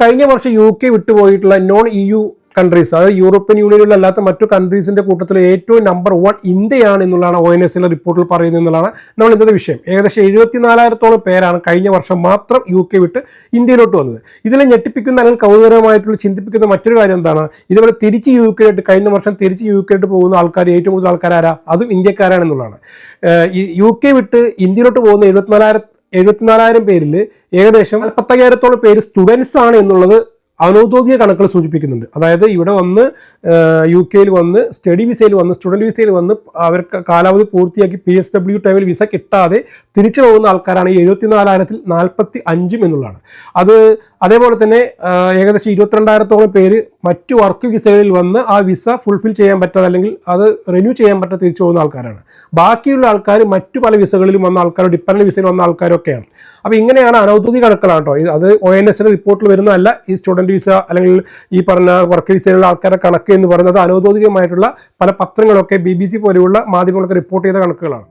കഴിഞ്ഞ വർഷം U K വിട്ടുപോയിട്ടുള്ള നോൺ ഇ യു കൺട്രീസ് അതായത് യൂറോപ്യൻ യൂണിയനിൽ അല്ലാത്ത മറ്റു കൺട്രീസിന്റെ കൂട്ടത്തിൽ ഏറ്റവും നമ്പർ വൺ ഇന്ത്യയാണ് എന്നുള്ളതാണ് ഒ എൻ എസിലെ റിപ്പോർട്ടിൽ പറയുന്നത് എന്നുള്ളതാണ് നമ്മൾ ഇന്നത്തെ വിഷയം. ഏകദേശം എഴുപത്തിനാലായിരത്തോളം പേരാണ് കഴിഞ്ഞ വർഷം മാത്രം യു കെ വിട്ട് ഇന്ത്യയിലോട്ട് വന്നത്. ഇതിലെ ഞെട്ടിപ്പിക്കുന്ന അല്ലെങ്കിൽ കൗതുകരമായിട്ടുള്ള ചിന്തിപ്പിക്കുന്ന മറ്റൊരു കാര്യം എന്താണ്? ഇതുപോലെ തിരിച്ച് യു കെയിലോട്ട് കഴിഞ്ഞ വർഷം തിരിച്ച് യു കെയിലോട്ട് പോകുന്ന ആൾക്കാർ ഏറ്റവും കൂടുതൽ ആൾക്കാരാരാ അതും ഇന്ത്യക്കാരാണെന്നുള്ളതാണ് യു കെ വിട്ട് ഇന്ത്യയിലോട്ട് പോകുന്ന എഴുപത്തിനാലായിരം എഴുപത്തിനാലായിരം പേരിൽ ഏകദേശം നാൽപ്പത്തയ്യായിരത്തോളം പേര് സ്റ്റുഡൻസ് ആണ് എന്നുള്ളത് അനൗദ്യോഗിക കണക്കുകൾ സൂചിപ്പിക്കുന്നുണ്ട്. അതായത് ഇവിടെ വന്ന് യു കെയിൽ വന്ന് സ്റ്റഡി വിസയിൽ വന്ന് സ്റ്റുഡന്റ് വിസയിൽ വന്ന് അവർക്ക് കാലാവധി പൂർത്തിയാക്കി പി എസ് ഡബ്ല്യു ടൈമിൽ വിസ കിട്ടാതെ തിരിച്ചു പോകുന്ന ആൾക്കാരാണ് ഈ എഴുപത്തിനാലായിരത്തിൽ നാൽപ്പത്തി അഞ്ചും എന്നുള്ളതാണ്. അത് അതേപോലെ തന്നെ ഏകദേശം ഇരുപത്തിരണ്ടായിരത്തോളം പേര് മറ്റു വർക്ക് വിസകളിൽ വന്ന് ആ വിസ ഫുൾഫിൽ ചെയ്യാൻ പറ്റാതെ അല്ലെങ്കിൽ അത് റിന്യൂ ചെയ്യാൻ പറ്റാതെ തിരിച്ചു പോകുന്ന ആൾക്കാരാണ്. ബാക്കിയുള്ള ആൾക്കാർ മറ്റു പല വിസകളിലും വന്ന ആൾക്കാരോ ഡിപ്പെൻഡന്റ് വിസയിൽ വന്ന ആൾക്കാരൊക്കെയാണ്. അപ്പോൾ ഇങ്ങനെയാണ് അനൗദ്യോഗിക കണക്കുകളാണ് കേട്ടോ. അത് ഒ എൻ എസിന്റെ റിപ്പോർട്ടിൽ വരുന്നതല്ല. ഈ സ്റ്റുഡന്റ് വിസ അല്ലെങ്കിൽ ഈ പറഞ്ഞ വർക്ക് വിസയിലുള്ള ആൾക്കാരുടെ കണക്ക് എന്ന് പറയുന്നത് അനൗദ്യോഗികമായിട്ടുള്ള പല പത്രങ്ങളൊക്കെ ബി ബി സി പോലെയുള്ള മാധ്യമങ്ങളൊക്കെ റിപ്പോർട്ട് ചെയ്ത കണക്കുകളാണ്.